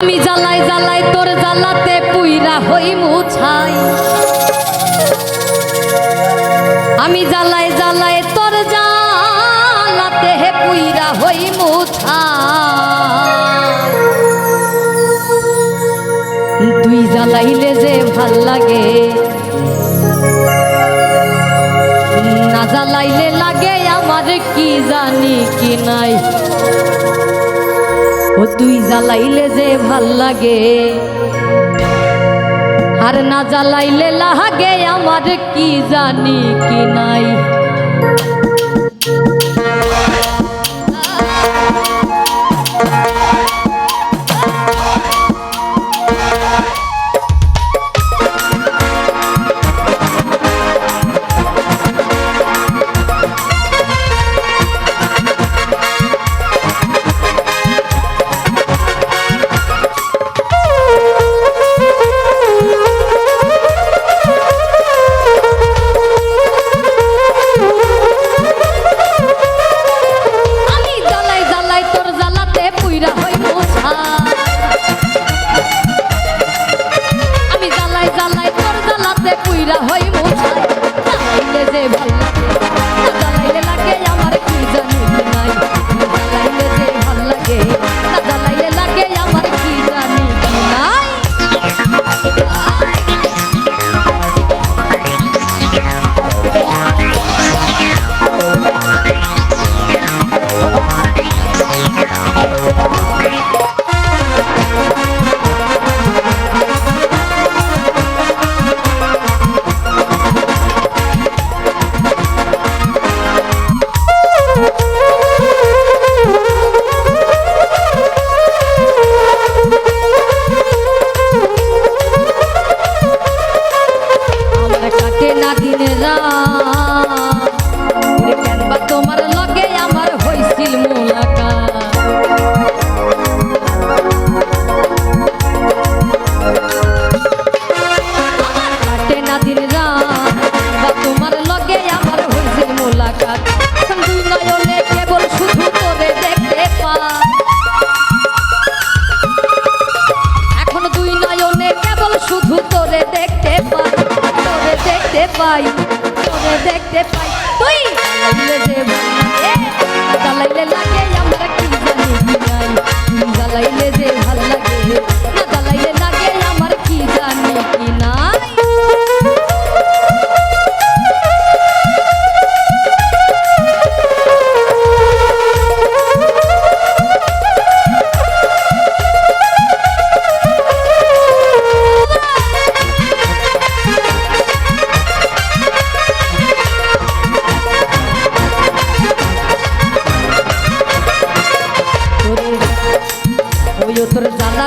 আমি জ্বালাই জ্বালাই তোর জ্বালাতে পুইরা হই মুছাই আমি জ্বালাই জ্বালাই তোর জ্বালাতে হে পুইরা হই মুছাই তুই জ্বালাইলে যে ভালো লাগে, না জ্বালাইলে লাগে আমার কি জানি কি নাই। ও তুই জ্বালাইলে যে ভালো লাগে। আর না জ্বালাইলে লাগে, আমার কি জানি কি নাই। তোমায় তাহলে যে ভালো পাই দেখতে পাই। তুই যে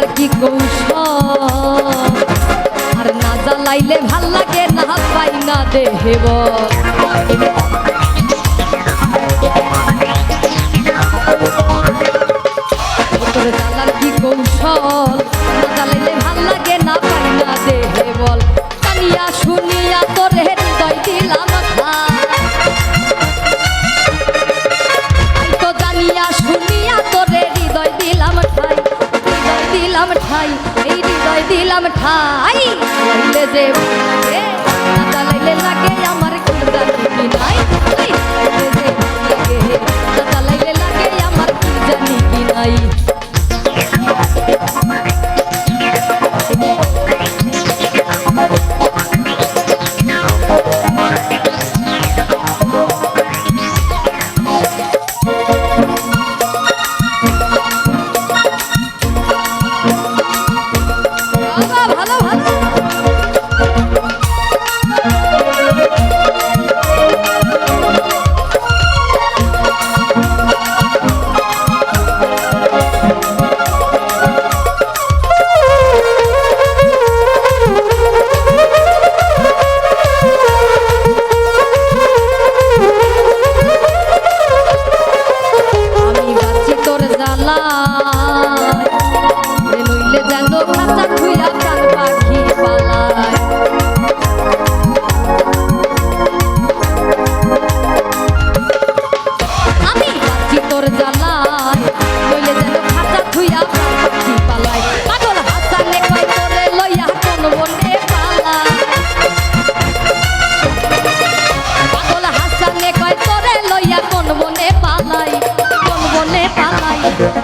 জ্বালার কি কৌশল আর না জ্বালাইলে ভালো লাগে না পাই না দেহেব দিলাম ঠাই। যে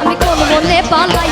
Amikor mondom, lép a lány,